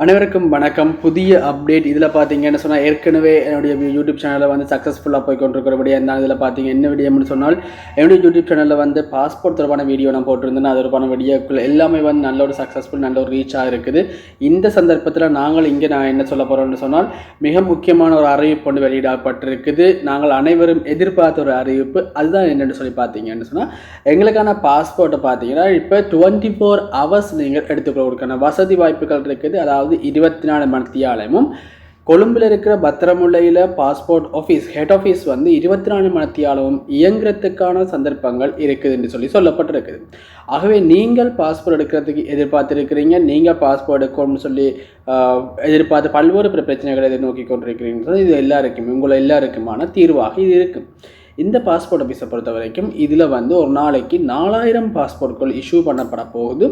அனைவருக்கும் வணக்கம். புதிய அப்டேட் இதில் பார்த்தீங்கன்னு சொன்னால் ஏற்கனவே என்னுடைய யூடியூப் சேனலில் வந்து சக்ஸஸ்ஃபுல்லாக போய் கொண்டிருக்கிறபடியாக இருந்தால் இதில் பார்த்தீங்க என்ன வீடியோன்னு சொன்னால் என்னுடைய யூடியூப் சேனலில் வந்து பாஸ்போர்ட் தொடர்பான வீடியோ நான் போட்டிருந்தேன். அது தொடர்பான வீடியோக்குள்ள எல்லாமே வந்து நல்ல ஒரு சக்ஸஸ்ஃபுல் நல்ல ஒரு ரீச்சாக இருக்குது. இந்த சந்தர்ப்பத்தில் நாங்கள் இங்கே நான் என்ன சொல்ல போகிறோம்னு சொன்னால் மிக முக்கியமான ஒரு அறிவிப்பு ஒன்று வெளியிடப்பட்டிருக்குது. நாங்கள் அனைவரும் எதிர்பார்த்த ஒரு அறிவிப்பு. அதுதான் என்னென்னு சொல்லி பார்த்தீங்கன்னு சொன்னால் எங்களுக்கான பாஸ்போர்ட்டை பார்த்தீங்கன்னா இப்போ டுவெண்ட்டி ஃபோர் ஹவர்ஸ் நீங்கள் எடுத்துக்கொள்வதற்கான வசதி வாய்ப்புகள் இருக்குது. அதாவது அதாவது இருபத்தி நாலு மணித்தியாலயமும் கொழும்பில் இருக்கிற பத்திரமுல்லையில் பாஸ்போர்ட் ஆஃபீஸ் ஹெட் ஆஃபீஸ் வந்து இருபத்தி நாலு மணித்தியாலவும் இயங்குறதுக்கான சந்தர்ப்பங்கள் இருக்குது என்று சொல்லி சொல்லப்பட்டிருக்குது. ஆகவே நீங்கள் பாஸ்போர்ட் எடுக்கிறதுக்கு எதிர்பார்த்துருக்கிறீங்க நீங்கள் பாஸ்போர்ட் எடுக்கணும்னு சொல்லி எதிர்பார்த்து பல்வேறு பிற பிரச்சனைகளை எதிர்நோக்கி கொண்டிருக்கிறீங்க. இது எல்லாருக்குமே உங்களை எல்லாருக்குமான தீர்வாக இது இருக்குது இந்த பாஸ்போர்ட் ஆஃபீஸை பொறுத்த வரைக்கும் இதில் வந்து ஒரு நாளைக்கு நாலாயிரம் பாஸ்போர்ட்கள் இஷ்யூ பண்ணப்பட போகுது.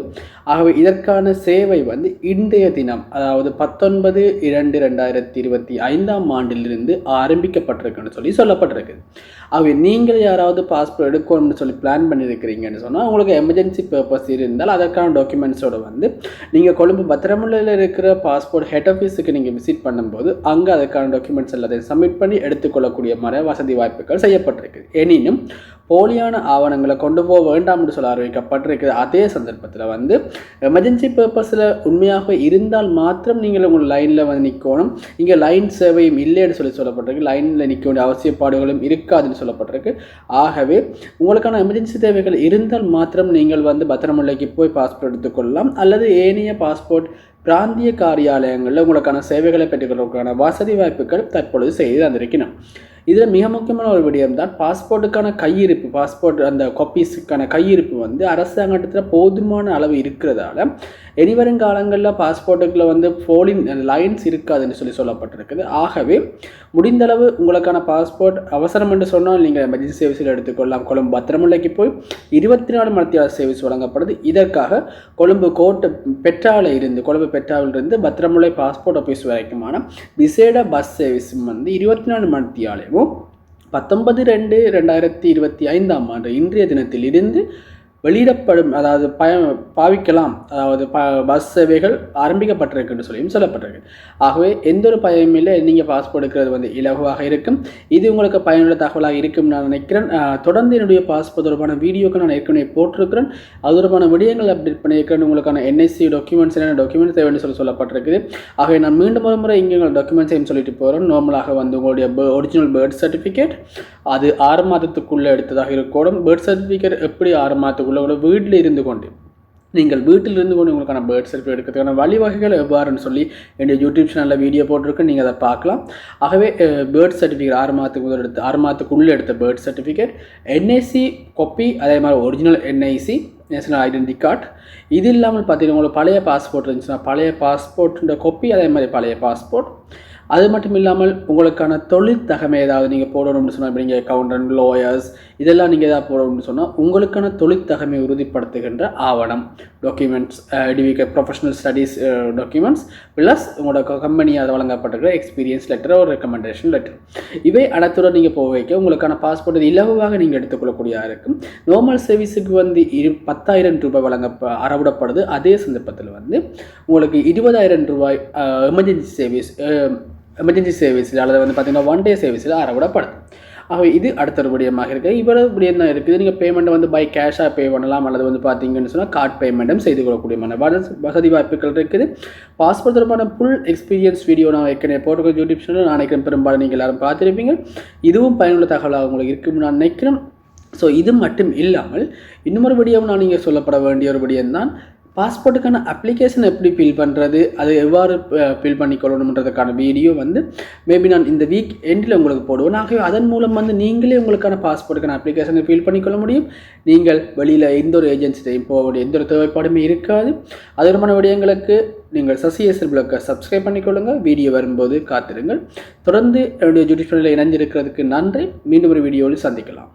ஆகவே இதற்கான சேவை வந்து இன்றைய தினம் அதாவது பத்தொன்பது இரண்டு ரெண்டாயிரத்தி இருபத்தி ஐந்தாம் ஆண்டிலிருந்து ஆரம்பிக்கப்பட்டிருக்குன்னு சொல்லி சொல்லப்பட்டிருக்கு. ஆகவே நீங்கள் யாராவது பாஸ்போர்ட் எடுக்கணும்னு சொல்லி பிளான் பண்ணியிருக்கிறீங்கன்னு சொன்னால் உங்களுக்கு எமர்ஜென்சி பர்பஸ் இருந்தால் அதற்கான டாக்குமெண்ட்ஸோட வந்து நீங்கள் கொழும்பு பத்திரமுல்லையில் இருக்கிற பாஸ்போர்ட் ஹெட் ஆஃபீஸுக்கு நீங்கள் விசிட் பண்ணும்போது அங்கே அதற்கான டாக்குமெண்ட்ஸ் எல்லாத்தையும் சப்மிட் பண்ணி எடுத்துக்கொள்ளக்கூடிய மர வசதி வாய்ப்புகள் செய்யப்பட்டிருக்கு எனினும் போலியான ஆவணங்களை கொண்டு போக வேண்டாம்னு சொல்ல அறிவிக்கப்பட்டிருக்குது அதே சந்தர்ப்பத்தில் வந்து எமர்ஜென்சி பர்பஸில் உண்மையாக இருந்தால் மாத்திரம் நீங்கள் உங்கள் லைனில் வந்து நிற்கணும் இங்கே லைன் சேவையும் இல்லைன்னு சொல்லி சொல்லப்பட்டிருக்கு. லைனில் நிற்க வேண்டிய அவசியப்பாடுகளும் இருக்காதுன்னு சொல்லப்பட்டிருக்கு. ஆகவே உங்களுக்கான எமர்ஜென்சி தேவைகள் இருந்தால் மாத்திரம் நீங்கள் வந்து பத்திரமுல்லைக்கு போய் பாஸ்போர்ட் எடுத்துக்கொள்ளலாம். அல்லது ஏனைய பாஸ்போர்ட் பிராந்திய காரியாலயங்களில் உங்களுக்கான சேவைகளை பெற்றுக்கொள்வதற்கான வசதி வாய்ப்புகள் தற்பொழுது செய்து தந்திருக்கணும் இதில் மிக முக்கியமான ஒரு விடயம் தான் பாஸ்போர்ட்டுக்கான கையிருப்பு பாஸ்போர்ட் அந்த காப்பீஸுக்கான கையிருப்பு வந்து அரசாங்கத்தில் போதுமான அளவு இருக்கிறதால இனிவரும் காலங்களில் பாஸ்போர்ட்டுக்குள்ள வந்து ஃபோலின் லைன்ஸ் இருக்காதுன்னு சொல்லி சொல்லப்பட்டிருக்குது. ஆகவே முடிந்தளவு உங்களுக்கான பாஸ்போர்ட் அவசரம் என்று சொன்னால் நீங்கள் எமர்ஜென்சி சர்வீஸில் எடுத்துக்கொள்ளலாம். கொழும்பு பத்திரமுல்லைக்கு போய் இருபத்தி நாலு மணித்தியால சர்வீஸ் வழங்கப்படுது. இதற்காக கொழும்பு கோட்டை பெட்ராவில் இருந்து கொழும்பு பெட்ராவிலிருந்து பத்திரமுல்லை பாஸ்போர்ட் ஆஃபீஸ் வரைக்குமான விசேட பஸ் சர்வீஸும் வந்து இருபத்தி நாலு மணித்தியாலையும் பத்தொன்பது ரெண்டு ரெண்டாயிரத்தி இருபத்தி ஐந்தாம் ஆண்டு இன்றைய தினத்தில் இருந்து வெளியிடப்படும் அதாவது பய பாவிக்கலாம். அதாவது ப பஸ் சேவைகள் ஆரம்பிக்கப்பட்டிருக்குன்னு சொல்லியும் சொல்லப்பட்டிருக்கு. ஆகவே எந்த ஒரு பயமும் இல்லை. நீங்கள் பாஸ்போர்ட் எடுக்கிறது வந்து இலகுவாக இருக்கும். இது உங்களுக்கு பயனுள்ள தகவலாக இருக்கும் நான் நினைக்கிறேன். தொடர்ந்து என்னுடைய பாஸ்போர்ட் தொடர்பான வீடியோக்கள் நான் ஏற்கனவே போட்டிருக்கிறேன். அது தொடர்பான விடயங்கள் அப்டேட் பண்ணியிருக்கிறேன். உங்களுக்கான என்ஐசி டாக்குமெண்ட்ஸ் என்னென்ன டாக்குமெண்ட்ஸ் தேவைன்னு சொல்லி சொல்லப்பட்டிருக்குது. ஆகவே நான் மீண்டும் ஒரு முறை இங்கே உங்கள் டாக்குமெண்ட்ஸையும் சொல்லிட்டு போகிறேன் நார்மலாக வந்து உங்களுடைய ஒரிஜினல் பேர்த் சர்டிஃபிகேட் அது ஆறு மாதத்துக்குள்ளே எடுத்ததாக இருக்கணும் பேர்த் சர்டிஃபிகேட் எப்படி ஆறு மாதத்துக்குள்ளே கூட வீட்டில் இருந்து கொண்டு நீங்கள் வீட்டில் இருந்து கொண்டு உங்களுக்கான பேர்ட் சர்டிஃபிகேட் எடுக்கிறதுக்கான வழிவகைகள் எவ்வாறுன்னு சொல்லி என்னுடைய யூடியூப் சேனலில் வீடியோ போட்டிருக்கேன் நீங்கள் அதை பார்க்கலாம். ஆகவே பேர்ட் சர்டிஃபிகேட் ஆறு மாதத்துக்கு முதல் எடுத்து ஆறு மாதத்துக்குள்ளே எடுத்த பேர்த் சர்டிஃபிகேட் என்ஐசி கொப்பி அதே மாதிரி original NIC national identity card இது இல்லாமல் பார்த்தீங்கன்னா உங்களுக்கு பழைய பாஸ்போர்ட் இருந்துச்சுன்னா பழைய பாஸ்போர்ட்டுன்ற கொப்பி அதே மாதிரி பழைய பாஸ்போர்ட் அது மட்டும் இல்லாமல் உங்களுக்கான தொழில் தகமை ஏதாவது நீங்கள் போடணும்னு சொன்னால் இப்போ நீங்கள் அக்கௌண்டன்ட் லோயர்ஸ் இதெல்லாம் நீங்கள் ஏதாவது போடணும்னு சொன்னால் உங்களுக்கான தொழில் தகமை உறுதிப்படுத்துகின்ற ஆவணம். டாக்குமெண்ட்ஸ் டிவிக்க ப்ரொஃபஷனல் ஸ்டடீஸ் டாக்குமெண்ட்ஸ் ப்ளஸ் உங்களோட கம்பெனி அதை வழங்கப்பட்டிருக்கிற எக்ஸ்பீரியன்ஸ் லெட்டர் ஒரு ரெக்கமெண்டேஷன் லெட்டர் இவை அனைத்துடன் நீங்கள் போக வைக்க உங்களுக்கான பாஸ்போர்ட் இலவாக நீங்கள் எடுத்துக்கொள்ளக்கூடியதாக இருக்கும். நார்மல் சர்வீஸுக்கு வந்து இரு பத்தாயிரம் ரூபாய் வழங்க அறவிடப்படுது. அதே சந்தர்ப்பத்தில் வந்து உங்களுக்கு இருபதாயிரம் ரூபாய் எமர்ஜென்சி சர்வீஸ் எமர்ஜென்சி சர்வீஸில் அல்லது வந்து பார்த்தீங்கன்னா ஒன் டே சர்வீஸில் அறவிடப்படுது ஆகவே இது அடுத்த ஒரு விடயமாக இருக்குது இவ்வளவு விடயம் தான் இருக்குது. நீங்கள் பேமெண்ட்டை வந்து பை கேஷாக பே பண்ணலாம் அல்லது வந்து பார்த்தீங்கன்னு சொன்னால் கார்ட் பேமெண்ட்டும் செய்து கொள்ளக்கூடியமான வசதி வாய்ப்புகள் இருக்குது. பாஸ்போர்ட் தொடர்பான ஃபுல் எக்ஸ்பீரியன்ஸ் வீடியோ நான் ஏற்கனவே போட்டுக்கிற யூடியூப் சேனல் நான் நினைக்கிறேன் பெரும்பாலும் நீங்கள் எல்லாரும் பார்த்துருப்பீங்க. இதுவும் பயனுள்ள தகவலாக உங்களுக்கு இருக்கும்னு நான் நினைக்கிறேன். ஸோ இது மட்டும் இல்லாமல் இன்னொரு விடயம் நான் நீங்கள் சொல்லப்பட வேண்டிய ஒரு விடயம் தான் பாஸ்போர்ட்டுக்கான அப்ளிகேஷன் எப்படி ஃபில் பண்ணுறது அதை எவ்வாறு ஃபில் பண்ணிக்கொள்ளணுன்றதுக்கான வீடியோ வந்து மேபி நான் இந்த வீக் எண்டில் உங்களுக்கு போடுவேன். ஆகவே அதன் மூலம் வந்து நீங்களே உங்களுக்கான பாஸ்போர்ட்டுக்கான அப்ளிகேஷனை ஃபில் பண்ணிக்கொள்ள முடியும். நீங்கள் வெளியில் எந்த ஒரு ஏஜென்சிட்டையும் போக வேண்டிய எந்த ஒரு தேவைப்பாடுமே இருக்காது. அதற்கான விடயங்களுக்கு நீங்கள் சசிஎஸ்எல் பிளாக்கை சப்ஸ்கிரைப் பண்ணிக்கொள்ளுங்கள் வீடியோ வரும்போது காத்திருங்கள். தொடர்ந்து என்னுடைய ஜுடிஷியலில் இணைஞ்சிருக்கிறதுக்கு நன்றி. மீண்டும் ஒரு வீடியோவில் சந்திக்கலாம்.